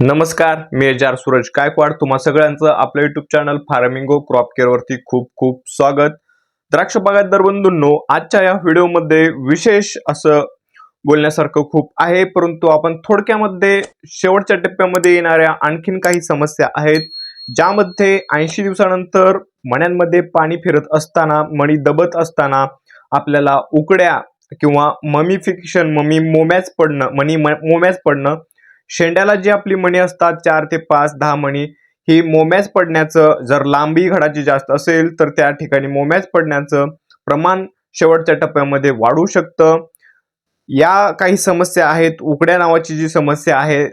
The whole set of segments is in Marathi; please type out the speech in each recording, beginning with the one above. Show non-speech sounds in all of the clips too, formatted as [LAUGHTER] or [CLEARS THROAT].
नमस्कार मी एजार सूरज गायकवाड. तुम्हा सगळ्यांचं आपलं YouTube channel Farmingo crop care वरती खूप खूप स्वागत. द्राक्ष बागायतदार बंधूंनो आजच्या या व्हिडिओमध्ये विशेष असं बोलण्यासारखं खूप आहे परंतु आपण थोडक्यामध्ये शेवटच्या टप्प्यामध्ये येणाऱ्या आणखीन काही समस्या आहेत ज्यामध्ये ऐंशी दिवसानंतर मण्यांमध्ये पाणी फिरत असताना मणी दबत असताना आपल्याला उकड्या किंवा ममीफिकेशन ममी मोम्याच पडणं मनी मोम्याच पडणं शेंड्याला जी आपली मणी असतात चार ते पाच दहा मणी ही मोमॅच पडण्याचं जर लांबी घडाची जास्त असेल तर त्या ठिकाणी मोमॅच पडण्याचं प्रमाण शेवटच्या टप्प्यामध्ये वाढू शकतं. या काही समस्या आहेत उकड्या नावाची जी समस्या आहे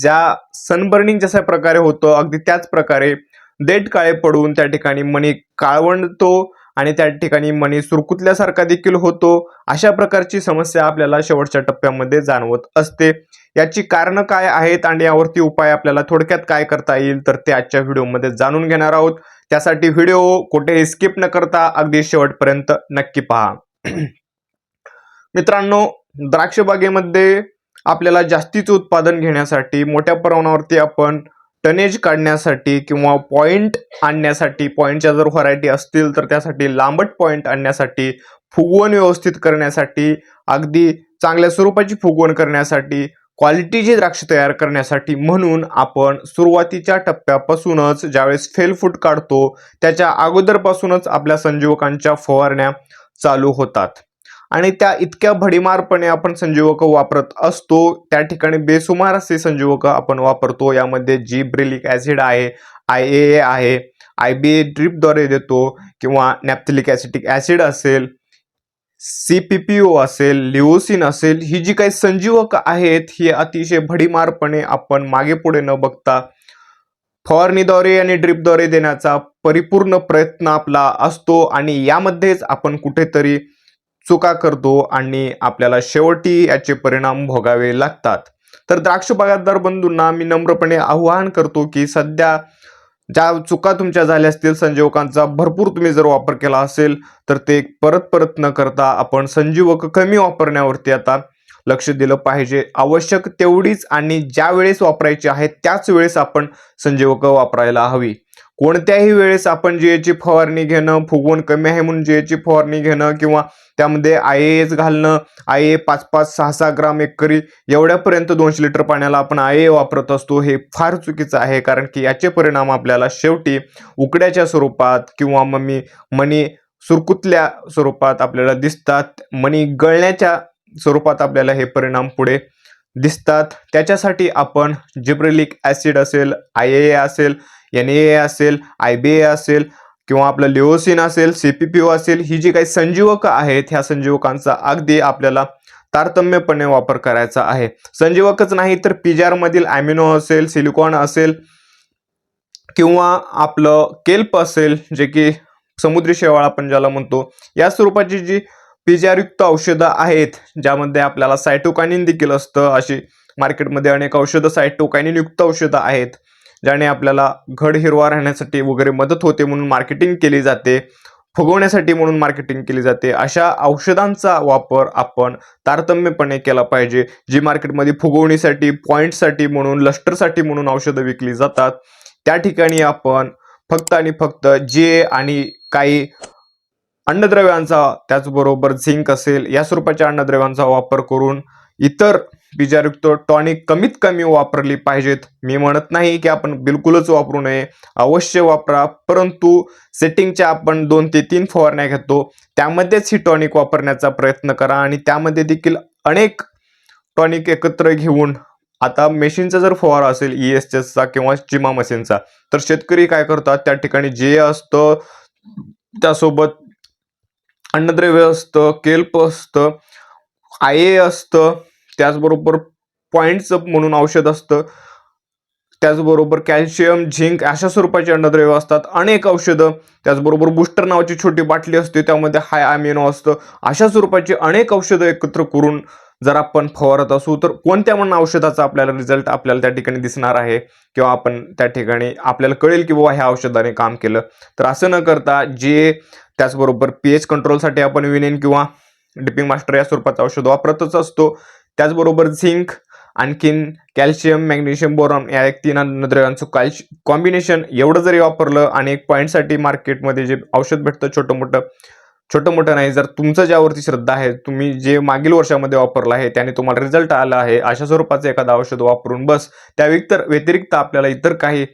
ज्या सनबर्निंग जशा प्रकारे होतं अगदी त्याच प्रकारे देठ काळे पडून त्या ठिकाणी मणी काळवंडतो आणि त्या ठिकाणी मणी सुरकुतल्यासारखा देखील होतो. अशा प्रकारची समस्या आपल्याला शेवटच्या टप्प्यामध्ये जाणवत असते. याची कारणं काय आहेत आणि यावरती उपाय आपल्याला थोडक्यात काय करता येईल तर ते आजच्या व्हिडिओमध्ये जाणून घेणार आहोत. त्यासाठी व्हिडिओ कुठेही स्किप न करता अगदी शेवटपर्यंत नक्की पहा. [CLEARS THROAT] मित्रांनो द्राक्ष बागेमध्ये आपल्याला जास्तीचं उत्पादन घेण्यासाठी मोठ्या प्रमाणावरती आपण टनेज काढण्यासाठी किंवा पॉइंट आणण्यासाठी पॉइंटच्या जर व्हरायटी असतील तर त्यासाठी लांबट पॉइंट आणण्यासाठी फुगवण व्यवस्थित करण्यासाठी अगदी चांगल्या स्वरूपाची फुगवण करण्यासाठी क्वालिटीची द्राक्ष तयार करण्यासाठी म्हणून आपण सुरुवातीच्या टप्प्यापासूनच ज्यावेळेस फेल फूट काढतो त्याच्या अगोदरपासूनच आपल्या संजीवकांच्या फवारण्या चालू होतात. आणि त्या इतक्या भडीमारपणे आपण संजीवक वापरत असतो त्या ठिकाणी बेसुमार असे संजीवक आपण वापरतो यामध्ये जी ब्रिलिक ॲसिड आहे आय ए आहे आय बी ए ड्रिपद्वारे देतो किंवा नॅप्थलिक ॲसिटिक ॲसिड असेल सी पी पी ओ असेल लिओसिन असेल ही जी काही संजीवक आहेत ही अतिशय भडीमारपणे आपण मागे पुढे न बघता फवारणीद्वारे आणि ड्रिपद्वारे देण्याचा परिपूर्ण प्रयत्न आपला असतो आणि यामध्येच आपण कुठेतरी चुका करतो आणि आपल्याला शेवटी याचे परिणाम भोगावे लागतात. तर द्राक्ष बागायतदार बंधूंना मी नम्रपणे आवाहन करतो की सध्या ज्या चुका तुमच्या झाल्या असतील संजीवकांचा भरपूर तुम्ही जर वापर केला असेल तर ते परत परत न करता आपण संजीवक कमी वापरण्यावरती आता लक्ष दिलं पाहिजे. आवश्यक तेवढीच आणि ज्या वेळेस वापरायची आहे त्याच वेळेस आपण संजीवक वापरायला हवी. कोणत्याही वेळेस आपण जीएची फवारणी घेणं फुगवण कमी आहे म्हणून जीएची फवारणी घेणं किंवा त्यामध्ये आय एस घालणं आय ए पाच पाच सहा सहा ग्राम एकरी एवढ्यापर्यंत दोनशे लिटर पाण्याला आपण आय ए वापरत असतो हे फार चुकीचं आहे कारण की याचे परिणाम आपल्याला शेवटी उकड्याच्या स्वरूपात किंवा ममी मणी सुरकुतल्या स्वरूपात आपल्याला दिसतात. मणी गळण्याच्या स्वरूपात आपल्याला हे परिणाम पुढे दिसतात. त्याच्यासाठी आपण जिब्रेलिक ॲसिड असेल आय ए असेल एन ए असेल आय बी ए असेल किंवा आपलं लिओसिन असेल सी पी पी ओ असेल ही जी काही संजीवक आहेत ह्या संजीवकांचा अगदी आपल्याला तारतम्यपणे वापर करायचा आहे. संजीवकच नाही तर पिजार मधील ॲमिनो असेल सिलिकॉन असेल किंवा आपलं केल्प असेल जे की समुद्री शेवाळ आपण ज्याला म्हणतो या स्वरूपाची जी पिजारयुक्त औषधं आहेत ज्यामध्ये आपल्याला सायटोकानिन देखील असतं अशी मार्केटमध्ये अनेक औषधं सायटोकानिन युक्त औषधं आहेत. ज्याने आपल्याला घड हिरवा राहण्यासाठी वगैरे मदत होते म्हणून मार्केटिंग केली जाते फुगवण्यासाठी म्हणून मार्केटिंग केली जाते अशा औषधांचा वापर आपण तारतम्यपणे केला पाहिजे जी मार्केटमध्ये फुगवणीसाठी पॉईंटसाठी म्हणून लष्टरसाठी म्हणून औषधं विकली जातात. त्या ठिकाणी आपण फक्त आणि फक्त जे आणि काही अन्नद्रव्यांचा त्याचबरोबर झिंक असेल या स्वरूपाच्या अन्नद्रव्यांचा वापर करून इतर बीजारुक्त टॉनिक कमीत कमी वापरली पाहिजेत. मी म्हणत नाही की आपण बिलकुलच वापरू नये. अवश्य वापरा परंतु सेटिंगच्या आपण दोन ते तीन फवारण्या घेतो. त्यामध्येच ही टॉनिक वापरण्याचा प्रयत्न करा आणि त्यामध्ये देखील अनेक टॉनिक एकत्र घेऊन आता मेशीनचा जर फवारा असेल ई एस एसचा किंवा चिमा मशीनचा तर शेतकरी काय करतात? त्या ठिकाणी जे असतं त्यासोबत अन्नद्रव्य असतं केल्प असतं आय ए असतं त्याचबरोबर पॉईंट्स म्हणून औषध असतं. त्याचबरोबर कॅल्शियम झिंक अशा स्वरूपाची अन्नद्रव्य असतात. अनेक औषधं. त्याचबरोबर बुस्टर नावाची छोटी बाटली असते त्यामध्ये हाय अमिनो असतं. अशा स्वरूपाची अनेक औषधं एकत्र करून जर आपण फवारत असू तर कोणत्या म्हणून औषधाचा आपल्याला रिझल्ट आपल्याला त्या ठिकाणी दिसणार आहे? किंवा आपण त्या ठिकाणी आपल्याला कळेल की बाबा ह्या औषधाने काम केलं. तर असं न करता जे त्याचबरोबर पी एच कंट्रोलसाठी आपण विनेन किंवा डिपिंग मास्टर या स्वरूपाचं औषध वापरतच असतो त्याचबरोबर झिंक आणखीन कॅल्शियम मॅग्नेशियम बोरॉन या एक तीन अन्नद्रव्यांचं कॅल्श कॉम्बिनेशन एवढं जरी वापरलं आणि एक पॉईंटसाठी मार्केटमध्ये जे औषध भेटतं छोटं मोठं छोटं मोठं नाही जर तुमचं ज्यावरती श्रद्धा आहे तुम्ही जे मागील वर्षामध्ये वापरलं आहे त्याने तुम्हाला रिझल्ट आला आहे अशा स्वरूपाचं एखादं औषध वापरून बस त्या व्यतिरिक्त व्यतिरिक्त आपल्याला इतर काही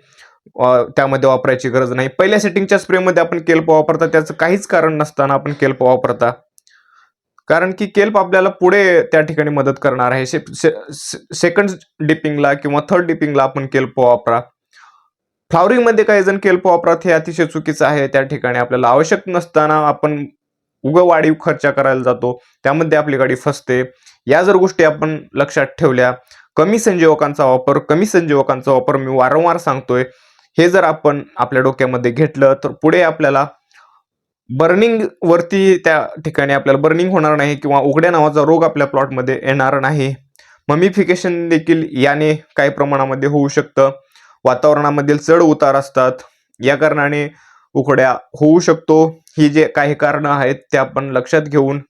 त्यामध्ये वापरायची गरज नाही. पहिल्या सेटिंगच्या स्प्रेमध्ये आपण केल्प वापरता त्याचं काहीच कारण नसताना आपण केल्प वापरता. कारण की केल्प आपल्याला पुढे त्या ठिकाणी मदत करणार आहे. से सेकंड डिपिंगला किंवा थर्ड डिपिंगला आपण केल्प वापरा. फ्लावरिंगमध्ये काही जण केल्प वापरात हे अतिशय चुकीचं आहे. त्या ठिकाणी आपल्याला आवश्यक नसताना आपण उग वाढीव खर्च करायला जातो. त्यामध्ये आपली गाडी फसते. या जर गोष्टी आपण लक्षात ठेवल्या कमी संजीवकांचा वापर कमी संजीवकांचा वापर मी वारंवार सांगतोय. हे जर आपण आपल्या डोक्यामध्ये घेतलं तर पुढे आपल्याला बर्निंग वरती त्या ठिकाणी आपल्याला बर्निंग होणार नाही किंवा उघड्या नावाचा रोग आपल्या प्लॉटमध्ये येणार नाही. ममिफिकेशन देखील याने काही प्रमाणामध्ये होऊ शकतं. वातावरणामधील चढ उतार असतात. या कारणाने उकड्या होऊ शकतो. ही जे काही कारणं आहेत ते आपण लक्षात घेऊन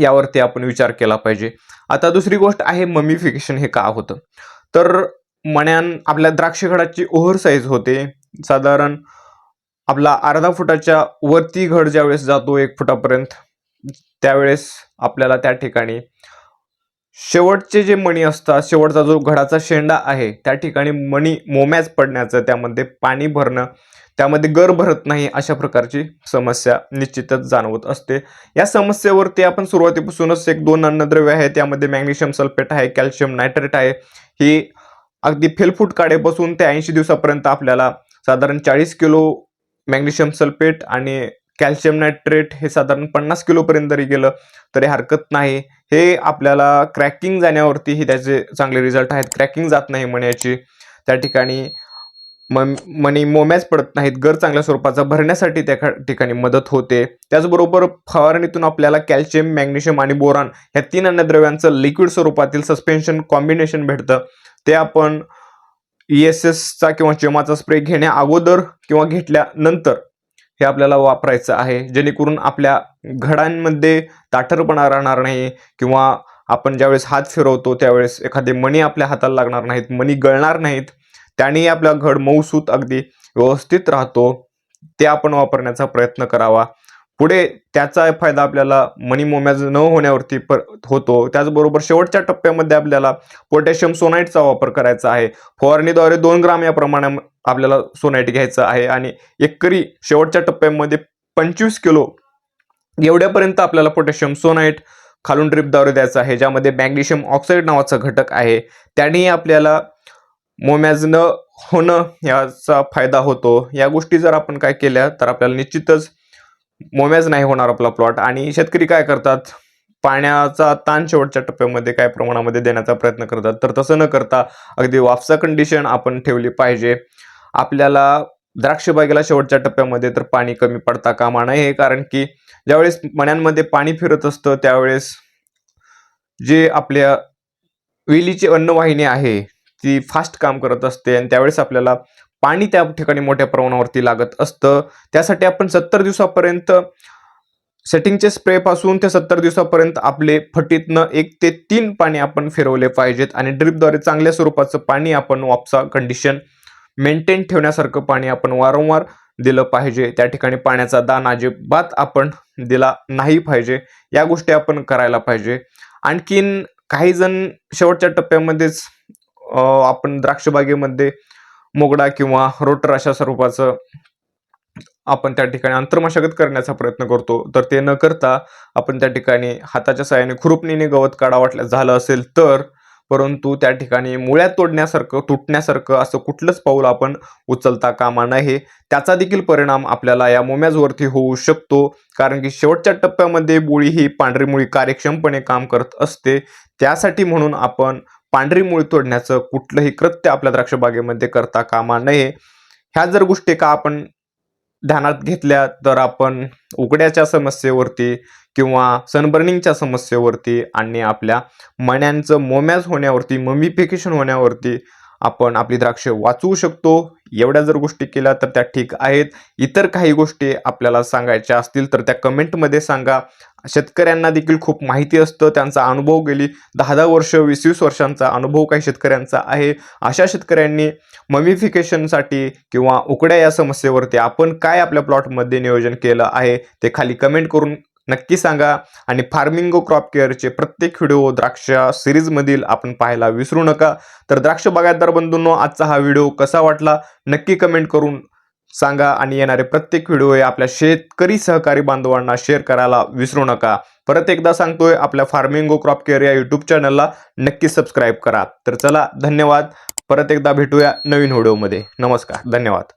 यावरती आपण विचार केला पाहिजे. आता दुसरी गोष्ट आहे ममिफिकेशन हे का होतं? तर मण्यान आपल्या द्राक्षगडाची ओव्हर साईज होते. साधारण आपला अर्धा फुटाच्या वरती घड ज्यावेळेस जातो एक फुटापर्यंत त्यावेळेस आपल्याला त्या ठिकाणी शेवटचे जे मणी असतात शेवटचा जो घडाचा शेंडा आहे त्या ठिकाणी मणी मोम्याच पडण्याचं त्यामध्ये पाणी भरणं त्यामध्ये गर भरत नाही अशा प्रकारची समस्या निश्चितच जाणवत असते. या समस्येवरती आपण सुरुवातीपासूनच एक दोन अन्नद्रव्य आहे त्यामध्ये मॅग्नेशियम सल्फेट आहे कॅल्शियम नायट्रेट आहे. ही अगदी फेलफूट काढेपासून ते ऐंशी दिवसापर्यंत आपल्याला साधारण चाळीस किलो मॅग्नेशियम सल्फेट आणि कॅल्शियम नायट्रेट हे साधारण पन्नास किलोपर्यंत जरी गेलं तरी हरकत नाही. हे आपल्याला क्रॅकिंग जाण्यावरती हे त्याचे चांगले रिझल्ट आहेत. क्रॅकिंग जात नाही म्हणायची. त्या ठिकाणी म मणी मोम्याच पडत नाहीत. गर चांगल्या स्वरूपाचा भरण्यासाठी त्या ठिकाणी मदत होते. त्याचबरोबर फवारणीतून आपल्याला कॅल्शियम मॅग्नेशियम आणि बोरान ह्या तीन अन्नद्रव्यांचं लिक्विड स्वरूपातील सस्पेन्शन कॉम्बिनेशन भेटतं. ते आपण ई एस एसचा किंवा जेमाचा स्प्रे घेण्या अगोदर किंवा घेतल्यानंतर हे आपल्याला वापरायचं आहे. जेणेकरून आपल्या घडांमध्ये ताठरपणा राहणार नाही किंवा आपण ज्यावेळेस हात फिरवतो त्यावेळेस एखादे मणी आपल्या हाताला लागणार नाहीत मणी गळणार नाहीत त्याने आपला घड मऊसूत अगदी व्यवस्थित राहतो. ते आपण वापरण्याचा प्रयत्न करावा. पुढे त्याचा फायदा आपल्याला मनी मोम्याज न होण्यावरती पर होतो. त्याचबरोबर शेवटच्या टप्प्यामध्ये आपल्याला पोटॅशियम सोनाईटचा वापर करायचा आहे. फवारणीद्वारे दोन ग्राम या प्रमाणे आपल्याला सोनाईट घ्यायचं आहे आणि एकरी शेवटच्या टप्प्यामध्ये पंचवीस किलो एवढ्यापर्यंत आपल्याला पोटॅशियम सोनाईट खालून ड्रिपद्वारे द्यायचं आहे ज्यामध्ये मॅग्नेशियम ऑक्साईड नावाचा घटक आहे. त्यानेही आपल्याला मोमॅज न होणं याचा फायदा होतो. या गोष्टी जर आपण काय केल्या तर आपल्याला निश्चितच मोमॅज नाही होणार आपला प्लॉट आणि शेतकरी काय करतात? पाण्याचा ताण शेवटच्या टप्प्यामध्ये काय प्रमाणामध्ये देण्याचा प्रयत्न करतात? तर तसं न करता अगदी वापसा कंडिशन आपण ठेवली पाहिजे. आपल्याला द्राक्ष बागेला शेवटच्या टप्प्यामध्ये तर पाणी कमी पडता कामा नये. कारण की ज्यावेळेस मण्यांमध्ये पाणी फिरत असतं त्यावेळेस जे आपल्या वेलीची अन्नवाहिनी आहे ती फास्ट काम करत असते. आणि त्यावेळेस आपल्याला पाणी त्या ठिकाणी मोठ्या प्रमाणावरती लागत असतं. त्यासाठी आपण सत्तर दिवसापर्यंत सेटिंगचे स्प्रे पासून ते सत्तर दिवसापर्यंत आपले फटीतनं एक ते तीन पाणी आपण फिरवले पाहिजेत आणि ड्रिपद्वारे चांगल्या स्वरूपाचं पाणी आपण वापसा कंडिशन मेंटेन ठेवण्यासारखं पाणी आपण वारंवार दिलं पाहिजे. त्या ठिकाणी पाण्याचा दान अजिबात आपण दिला नाही पाहिजे. या गोष्टी आपण करायला पाहिजे. आणखीन काही जण शेवटच्या टप्प्यामध्येच आपण द्राक्षबागेमध्ये मोगडा किंवा रोटर अशा स्वरूपाचं आपण त्या ठिकाणी अंतर्मशागत करण्याचा प्रयत्न करतो. तर ते न करता आपण त्या ठिकाणी हाताच्या साह्याने खुरपणीने गवत काढा वाटलं झालं असेल तर परंतु त्या ठिकाणी मुळ्या तोडण्यासारखं तुटण्यासारखं असं कुठलंच पाऊल आपण उचलता कामा नये. त्याचा देखील परिणाम आपल्याला या मोम्याजवरती होऊ शकतो. कारण की शेवटच्या टप्प्यामध्ये मुळी ही पांढरी मुळी कार्यक्षमपणे काम करत असते. त्यासाठी म्हणून आपण पांढरी मुळी तोडण्याचं कुठलंही कृत्य आपल्या द्राक्षबागेमध्ये करता कामा नये. ह्या जर गोष्टी का आपण ध्यानात घेतल्या तर आपण उघड्याच्या समस्येवरती किंवा सनबर्निंगच्या समस्येवरती आणि आपल्या मण्यांचं मोम्याज होण्यावरती ममिफिकेशन होण्यावरती आपण आपली द्राक्ष वाचवू शकतो. एवढ्या जर गोष्टी केल्या तर त्या ठीक आहेत. इतर काही गोष्टी आपल्याला सांगायच्या असतील तर त्या कमेंटमध्ये सांगा. शेतकऱ्यांना देखील खूप माहिती असतं त्यांचा अनुभव गेली दहा दहा वर्ष वीस वीस वर्षांचा अनुभव काही शेतकऱ्यांचा आहे. अशा शेतकऱ्यांनी ममिफिकेशनसाठी किंवा उकड्या या समस्येवरती आपण काय आपल्या प्लॉटमध्ये नियोजन केलं आहे ते खाली कमेंट करून नक्की सांगा. आणि फार्मिंगो क्रॉप केअरचे प्रत्येक व्हिडिओ द्राक्ष सिरीजमधील आपण पाहायला विसरू नका. तर द्राक्ष बागायतदार बंधूंनो आजचा हा व्हिडिओ कसा वाटला? नक्की कमेंट करून सांगा आणि येणारे प्रत्येक व्हिडिओ हे आपल्या शेतकरी सहकारी बांधवांना शेअर करायला विसरू नका. परत एकदा सांगतोय आपल्या फार्मिंगो क्रॉप केअर या युट्यूब चॅनलला नक्की सबस्क्राईब करा. तर चला धन्यवाद. परत एकदा भेटूया नवीन व्हिडिओमध्ये नमस्कार धन्यवाद.